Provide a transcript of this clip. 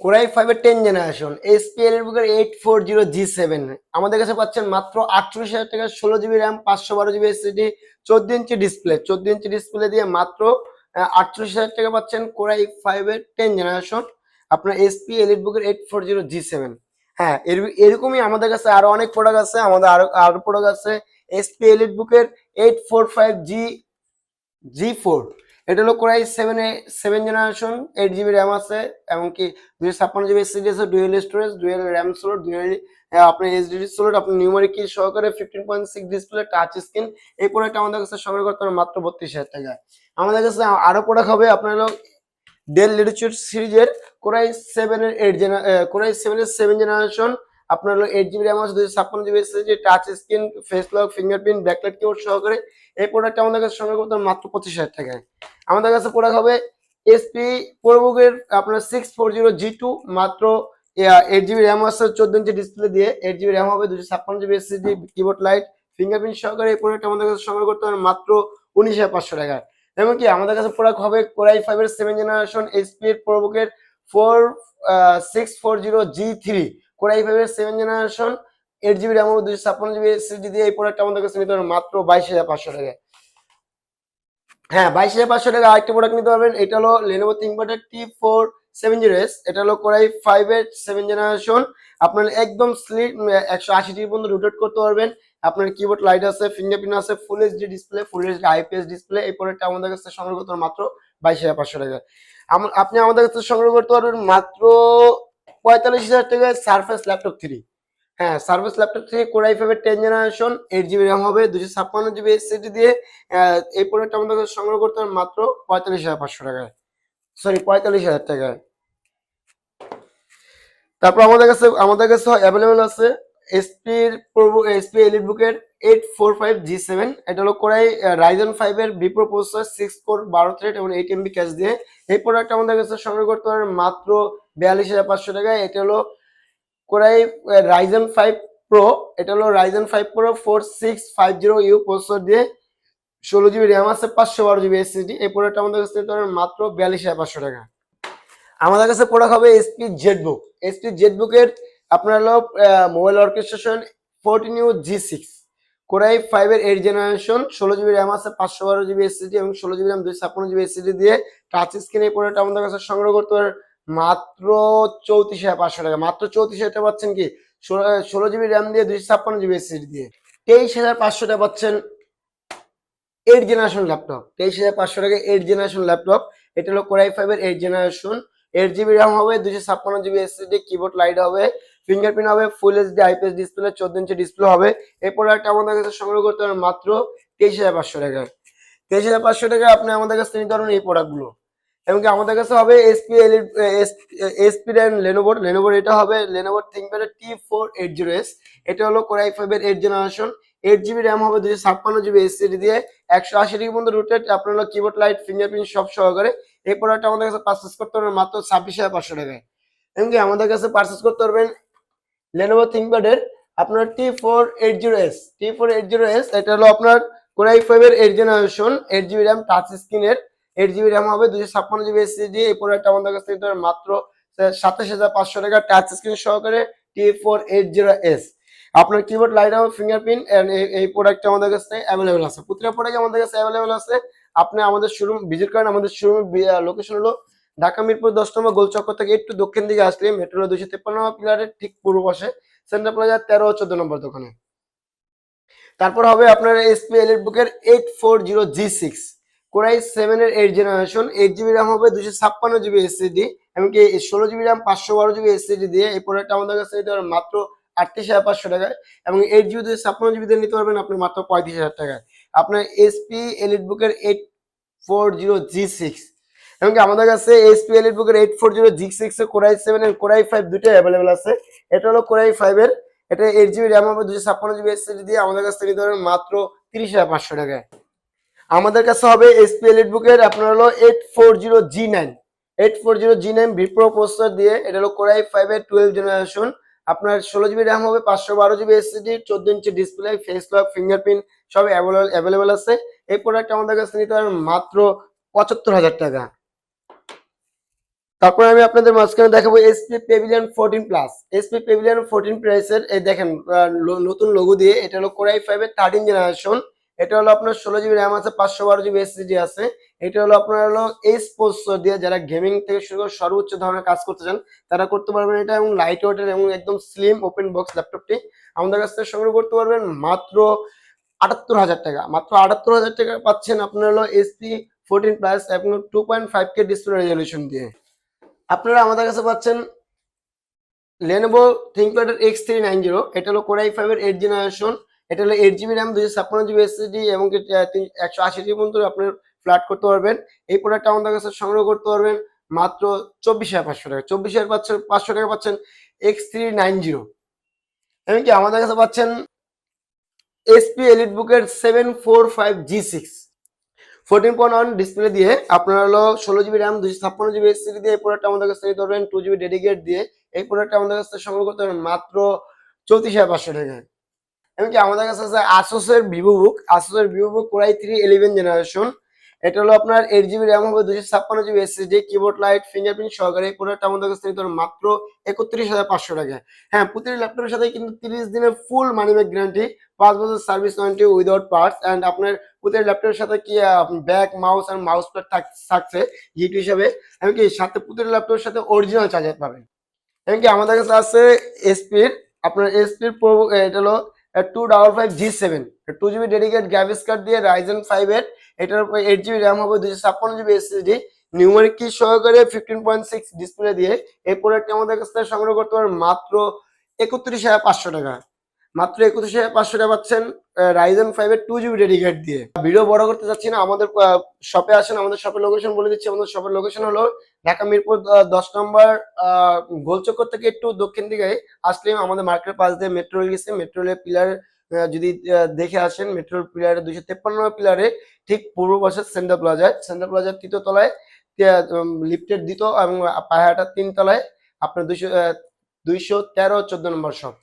Core i ফাইভের ten generation এসপিএল এর বুকের eight four zero G seven আমাদের কাছে পাচ্ছেন মাত্র আটচল্লিশ হাজার টাকা, ষোলো জিবি র্যাম পাঁচশো বারো জিবি এসএসডি চোদ্দ ইঞ্চি ডিসপ্লে চোদ্দ ইঞ্চি ডিসপ্লে দিয়ে মাত্র আটচল্লিশ হাজার টাকা পাচ্ছেন কোরাই ফাইভের টেন জেনারেশন আপনার এসপি এলিট বুকের eight four zero G seven হ্যাঁ এর- এরকমই আমাদের কাছে আরও অনেক প্রোডাক্ট আছে, আমাদের আরও আরও প্রোডাক্ট আছে এসপি এলিট বুকের eight four five G G four এটা হলো core i seven seven generation eight GB RAM আছে, এমনকি দুশো ছাপ্পান্ন জিবি এসএসডি আছে dual storage dual RAM slot dual আপনার এইচডিডি স্লোট আপনার নিউমারিক কি সহকারে fifteen point six display touch screen এই প্রোডাক্ট আমাদের কাছে সংগ্রহ করতে হবে মাত্র বত্রিশ হাজার টাকা আমাদের কাছে আরও প্রোডাক্ট হবে, আপনার হলো ডেল লিটিচিউড সিরিজের কোরাই সেভেন এর এইট জেনার কোরাই সেভেনের সেভেন জেনারেশন আপনার হলো এইট জিবি র্যাম আছে দুশো ছাপ্পান্ন GB SSD touch screen face lock fingerprint backlight keyboard সহকারে এই প্রোডাক্ট আমাদের কাছে সংগ্রহ করতে মাত্র পঁচিশ হাজার টাকায়। আমাদের কাছে প্রোডাক্ট হবে এসপি প্রোবুকের আপনার six four zero G two মাত্র এইট জিবি র্যাম আছে চোদ্দ ইঞ্চি ডিসপ্লে দিয়ে। এইট জিবি র্যাম হবে, দুশো ছাপ্পান্ন GB SSD keyboard light fingerprint সহকারে এই প্রোডাক্ট আমাদের কাছে সংগ্রহ করতে হবে মাত্র উনিশ হাজার পাঁচশো টাকায় এবং কি, আমাদের কাছে প্রোডাক্ট হবে কোরাই ফাইভের সেভেন জেনারেশন এসপি এর প্রোবুকের four six four zero G three core i ফাইভের seven generation eight GB RAM হবে, দুশো ছাপ্পান্ন জিবি এসএসডি দিয়ে এই প্রোডাক্ট আমাদের কাছে নিতে হবে মাত্র বাইশ হাজার পাঁচশো টাকায় হ্যাঁ বাইশ হাজার পাঁচশো টাকা আরেকটি প্রোডাক্ট নিতে পারবেন। এটা হলো Lenovo ThinkPad T four seven zero S এটা হলো কোরাই ফাইভ এর সেভেন জেনারেশন আপনার একদম স্লিট একশো আশি ডিগ্রি পর্যন্ত রোটেট করতে পারবেন। আপনার কিবোর্ড লাইট আছে ফিঙ্গারপ্রিন্ট আছে full HD display full HD IPS display এই প্রোডাক্টটা আমাদের কাছে সংগ্রহ করতে মাত্র বাইশ হাজার পাঁচশো টাকা আপনি আমাদের কাছে সংগ্রহ করতে পারবেন মাত্র পঁয়তাল্লিশ হাজার টাকায় সারফেস ল্যাপটপ থ্রি হ্যাঁ সার্ভিস ল্যাপটপ থেকে কোরাই ফাইভের ten generation eight GB RAM হবে দুশো ছাপ্পান্ন জিবি এসএসডি দিয়ে এই প্রোডাক্ট আমাদের সংগ্রহ করতে হবে মাত্র পঁয়তাল্লিশ হাজার পাঁচশো টাকায়। সরি পঁয়তাল্লিশ হাজার টাকায়। তারপর আমাদের কাছে আমাদের কাছে অ্যাভেলেবেল আছে এসপির এসপি এলিট বুকের eight four five G seven এটা হলো কোরাই রাইজেন ফাইভ এর বিপ্রো প্রসেসর সিক্স কোর বারো থ্রেড এবং এইট এমবি ক্যাশ দিয়ে। এই প্রোডাক্ট আমাদের কাছে সংগ্রহ করতে হবে মাত্র বিয়াল্লিশ হাজার পাঁচশো টাকায়। এটা হলো কোরাই রাইজেন ফাইভ প্রো এটা হলো Ryzen five pro four six five zero U processor দিয়ে ষোলো জিবি র্যাম আছে, পাঁচশো বারো জিবি এসএসডি এই প্রোডাক্ট আমাদের কাছে পারবেন মাত্র বিয়াল্লিশ হাজার পাঁচশো টাকা। আমাদের কাছে প্রোডাক্ট হবে এসপি জেটবুক এসপি জেটবুকের আপনার হলো mobile orchestration fourteen U G six core i ফাইভের এইট জেনারেশন ষোলো জিবি র্যাম আছে, পাঁচশো বারো জিবি এসএসডি এবং ষোলো জিবি র্যাম দুই ছাপ্পান্ন জিবি এসএসডি দিয়ে টাচ স্ক্রিন এই প্রোডাক্ট আমাদের কাছে সংগ্রহ করতে পারেন। মাত্র চৌত্রিশ হাজার পাঁচশো টাকা। মাত্র চৌত্রিশ হাজার টাকা পাচ্ছেন কি? ষোলো- জিবি র্যাম দিয়ে দুইশো ছাপ্পান্ন জিবি এসএসডি দিয়ে। তেইশ হাজার পাঁচশো টাকা পাচ্ছেন এইট জেনারেশন ল্যাপটপ তেইশ হাজার পাঁচশো টাকা এইট জেনারেশন ল্যাপটপ এটা হলো কোরাই ফাইভের eight generation eight GB RAM হবে দুশো ছাপ্পান্ন জিবি এসএসডি কিবোর্ড লাইট হবে ফিঙ্গারপ্রিন্ট হবে ফুল এইচডি আইপিএস ডিসপ্লে চোদ্দ ইঞ্চি ডিসপ্লে হবে। এই প্রোডাক্ট আমাদের কাছে সংগ্রহ করতে হবে মাত্র তেইশ হাজার পাঁচশো টাকা। তেইশ হাজার পাঁচশো টাকা আপনি আমাদের কাছে নিতে পারবেন এই প্রোডাক্টগুলো এমনকি আমাদের কাছে হবে এসপি এসপি র্যান লেনোভোর লেনোভোর এটা হবে লেনোভোর ThinkPad T four eight zero S এটা হলো কোরাই ফাইভের eight generation eight GB RAM হবে দুশো ছাপ্পান্ন জিবি এসএসডি দিয়ে, একশো আশি ডিগ্রি পর্যন্ত রুটেড আপনার হলো কিবোর্ড লাইট ফিঙ্গারপ্রিন্ট সব সহকারে। এই প্রোডাক্ট আমাদের কাছে পারচেস করতে পারবেন মাত্র ছাব্বিশ হাজার পাঁচশো টাকায়। এমনকি আমাদের কাছে পারচেস করতে পারবেন লেনোভো থিঙ্কপ্যাডের আপনার T four eight zero S T four eight zero S এটা হলো আপনার কোরাই ফাইভের eight generation eight GB RAM touch স্ক্রিনের এইট জিবি র্যাম হবে দুশো ছাপ্পান্ন জিবি এসএসডি এই প্রোডাক্ট আমাদের কাছে পারবেন মাত্র সাতাশ হাজার পাঁচশো টাকা টাচ স্ক্রিন সহকারে T four eight zero S আপনার কিবোর্ড লাইট হবে ফিঙ্গারপ্রিন্ট এই প্রোডাক্ট আমাদের কাছে অ্যাভেলেবেল আছে। প্রতিটা প্রোডাক্ট আমাদের কাছে অ্যাভেলেবেল আছে। আপনি আমাদের শোরুম ভিজিট করেন, আমাদের শোরুম লোকেশন হলো ঢাকা মিরপুর দশ নম্বর গোলচক্কর থেকে একটু দক্ষিণ দিকে আসলে মেট্রো দুশো তেপ্পান্ন নম্বর পিলারের ঠিক পূর্ব পাশে সেন্টার প্লাজা তেরো ও চোদ্দ নম্বর দোকানে। তারপর হবে আপনার এসপি এলিট বুকের eight four zero G six core i seven এর eight generation eight GB RAM হবে দুশো ছাপ্পান্ন জিবি এসএসডি এমনকি ষোলো জিবি র্যাম পাঁচশো বারো জিবি এসএসডি দিয়ে এই প্রোডাক্ট আমাদের কাছে নিতে পারবেন মাত্র আটত্রিশ হাজার পাঁচশো টাকায়, এবং এইট জিবি দুশো ছাপ্পান্ন জিবি দিয়ে নিতে পারবেন আপনি মাত্র পঁয়ত্রিশ হাজার টাকায়। আপনার এসপি এলিট বুকের eight four zero G six এমনকি আমাদের কাছে এসপি এলিট বুকের eight four zero G six core i seven এর কোরাই ফাইভ দুটোই অ্যাভেলেবেল আছে। এটা হলো কোরাই ফাইভ এর, এটা এইট জিবি র্যাম হবে দুশো ছাপ্পান্ন জিবি এসএসডি দিয়ে আমাদের কাছ থেকে নিতে পারবেন মাত্র তিরিশ হাজার পাঁচশো টাকায়। আমাদের কাছে হবে এসপি এলিট বুকের আপনার হলো eight four zero G nine eight four zero G nine Bipro processor দিয়ে, এটা হলো কোরাই ফাইভ এর টুয়েলভ জেনারেশন আপনার ষোলো জিবি র্যাম হবে, পাঁচশো বারো জিবি এসএসডি চোদ্দ ইঞ্চি ডিসপ্লে ফেস লক ফিঙ্গারপ্রিন্ট সব অ্যাভেলেবেল আছে। এই প্রোডাক্ট আমাদের কাছে নিতে পারবেন মাত্র পঁচাত্তর হাজার টাকা। তারপরে আমি আপনাদের মাঝখানে দেখাবো HP Pavilion fourteen plus HP Pavilion fourteen প্রাইসের এই দেখেন নতুন লোগো দিয়ে, এটা হলো কোরাই ফাইভ এর থার্টিন জেনারেশন এটা হলো আপনার ষোলো জিবি র্যাম আছে, পাঁচশো বারো জিবি এসএসডি আছে। এটা হলো আপনার হলো এইচ প্রসেসর দিয়ে যারা গেমিং থেকে শুরু করে সর্বোচ্চ ধরনের কাজ করতে চান, তারা করতে পারবেন এটা এবং লাইট ওয়েটের এবং একদম স্লিম ওপেন বক্স ল্যাপটপটি আমাদের কাছ থেকে সংগ্রহ করতে পারবেন মাত্র আটাত্তর হাজার টাকা। মাত্র আটাত্তর হাজার টাকা পাচ্ছেন আপনার হলো এসপি ফোরটিন প্লাস এবং two point five K display resolution দিয়ে। আপনারা আমাদের কাছে পাচ্ছেন Lenovo ThinkPad X three nine zero এটা হলো কোরাই ফাইভের এইট জেনারেশন এটা হলো এইট জিবি র্যাম দুইশো ছাপ্পান্ন জিবি এসএসডি এবং একশো আশি জিবি পর্যন্ত আপনি ফ্ল্যাট করতে পারবেন। এই প্রোডাক্টটা আমাদের কাছে সংগ্রহ করতে পারবেন মাত্র চব্বিশ হাজার পাঁচশো টাকা। চব্বিশ হাজার পাঁচশো পাঁচশো টাকা পাচ্ছেন এক্স থ্রি নাইন জিরো এমনকি আমাদের কাছে পাচ্ছেন এসপি এলিট বুকের seven four five G six fourteen point one display দিয়ে আপনার হলো ষোলো জিবি র্যাম দুশো ছাপ্পান্ন জিবি এসএসডি দিয়ে এই প্রোডাক্টটা আমাদের কাছে নিতে টু জিবি ডেডিকেট দিয়ে এই প্রোডাক্টটা আমাদের কাছে সংগ্রহ করতে পারবেন মাত্র চৌত্রিশ হাজার পাঁচশো টাকায়। এমনকি আমাদের কাছে আছে আসোসের Vivo book আসোসের Vivo book core i three eleven generation এটা হলো আপনার এইট জিবি র্যাম হবে দুশো ছাপ্পান্ন GB SSD keyboard light fingerprint সহকারে। এই প্রোডাক্ট আমাদের কাছে নিতে মাত্র একত্রিশ হাজার পাঁচশো টাকায় হ্যাঁ প্রতিটি ল্যাপটপের সাথে কিন্তু তিরিশ দিনের ফুল মানি ব্যাক গ্যারান্টি পাঁচ বছর service warranty without parts and আপনার প্রতিটি ল্যাপটপের সাথে কি ব্যাক মাউস আর মাউস প্যাড থাকছে গিফট হিসাবে। এমনকি সাথে প্রতিটি ল্যাপটপের সাথে অরিজিনাল চার্জার পাবেন। এমনকি আমাদের কাছে আছে এসপির আপনার এসপির প্রো এটা হলো two double five G seven two GB dedicate card দিয়ে ফাইভ এটার উপর এইট জিবি র্যাম হবে জিবি কি সহকারে ফিফটিন পয়েন্ট সিক্স ডিসপ্লে দিয়ে আমাদের কাছ থেকে সংগ্রহ করতে পারেন মাত্র একত্রিশ হাজার পাঁচশো টাকা। মাত্র হাজার পাঁচশো টাকা পাচ্ছেন রাইজেন ফাইভ এর টু জিবি ডেডিকেট দিয়ে। ভিডিও বড় করতে চাচ্ছি না, আমাদের শপে আসেন, আমাদের শপের লোকেশন বলে দিচ্ছি। আমাদের শপের লোকেশন হলো ঢাকা মিরপুর দশ নম্বর গোলচক্কর থেকে একটু দক্ষিণ দিকে। আসলে আমাদের মার্কেটের পাশ দিয়ে মেট্রো রেল গেছে। মেট্রো রেলের পিলার যদি দেখে আসেন মেট্রো পিলারে দুইশো তেপ্পান্ন পিলারে ঠিক পূর্ব পাশে সেন্টার প্লাজায় সেন্টার প্লাজার তৃতীয় তলায় লিফটের দ্বিতীয় এবং পাহাড়াটার তিন তলায়। আপনার দুইশো দুইশো তেরো, চোদ্দ নম্বর শপ